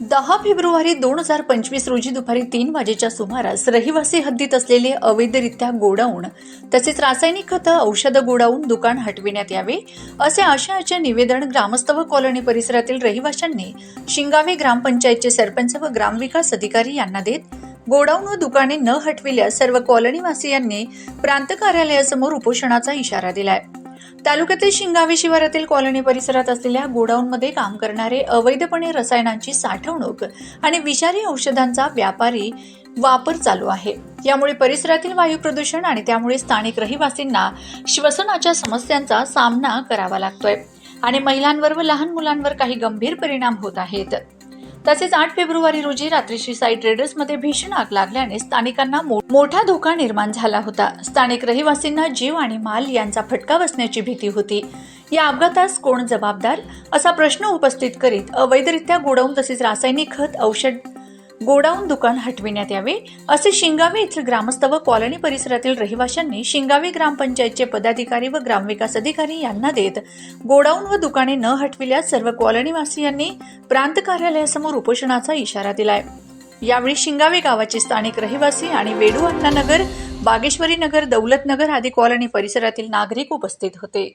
दहा फेब्रुवारी दोन हजार पंचवीस रोजी दुपारी तीन वाजेच्या सुमारास रहिवासी हद्दीत असलेले अवैधरित्या गोडाऊन तसेच रासायनिक खतं औषधं गोडाऊन दुकान हटविण्यात यावे असे आशयाचे निवेदन ग्रामस्थ व कॉलनी परिसरातील रहिवाशांनी शिंगावे ग्रामपंचायतचे सरपंच व ग्रामविकास अधिकारी यांना देत गोडाऊन व दुकाने न हटविल्यास सर्व कॉलनीवासियांनी प्रांत कार्यालयासमोर उपोषणाचा इशारा दिलाय. तालुक्यातील शिंगावे शिवारातील कॉलनी परिसरात असलेल्या गोडाऊनमध्ये काम करणारे अवैधपणे रसायनांची साठवणूक आणि विषारी औषधांचा व्यापारी वापर चालू आहे. यामुळे परिसरातील वायू प्रदूषण आणि त्यामुळे स्थानिक रहिवासींना श्वसनाच्या समस्यांचा सामना करावा लागतोय. आणि महिलांवर व लहान मुलांवर काही गंभीर परिणाम होत आहेत. तसेच आठ फेब्रुवारी रोजी रात्रीची साईट साई ट्रेडर्समध्ये भीषण आग लागल्याने स्थानिकांना मो- मोठा धोका निर्माण झाला होता. स्थानिक रहिवासींना जीव आणि माल यांचा फटका बसण्याची भीती होती. या अपघातास कोण जबाबदार? असा प्रश्न उपस्थित करीत अवैधरित्या गोडाऊन तसेच रासायनिक खत औषध गोडाऊन दुकान हटविण्यात यावे असे शिंगावे येथील ग्रामस्थ व कॉलनी परिसरातील रहिवाशांनी शिंगावे ग्रामपंचायतचे पदाधिकारी व ग्रामविकास अधिकारी यांना देत गोडाऊन व दुकाने न हटविल्यास सर्व कॉलनीवासियांनी प्रांत कार्यालयासमोर उपोषणाचा इशारा दिलाय. यावेळी शिंगावे गावाचे स्थानिक रहिवासी आणि वेडू अण्णानगर बागेश्वरी नगर दौलतनगर आदी कॉलनी परिसरातील नागरिक उपस्थित होते.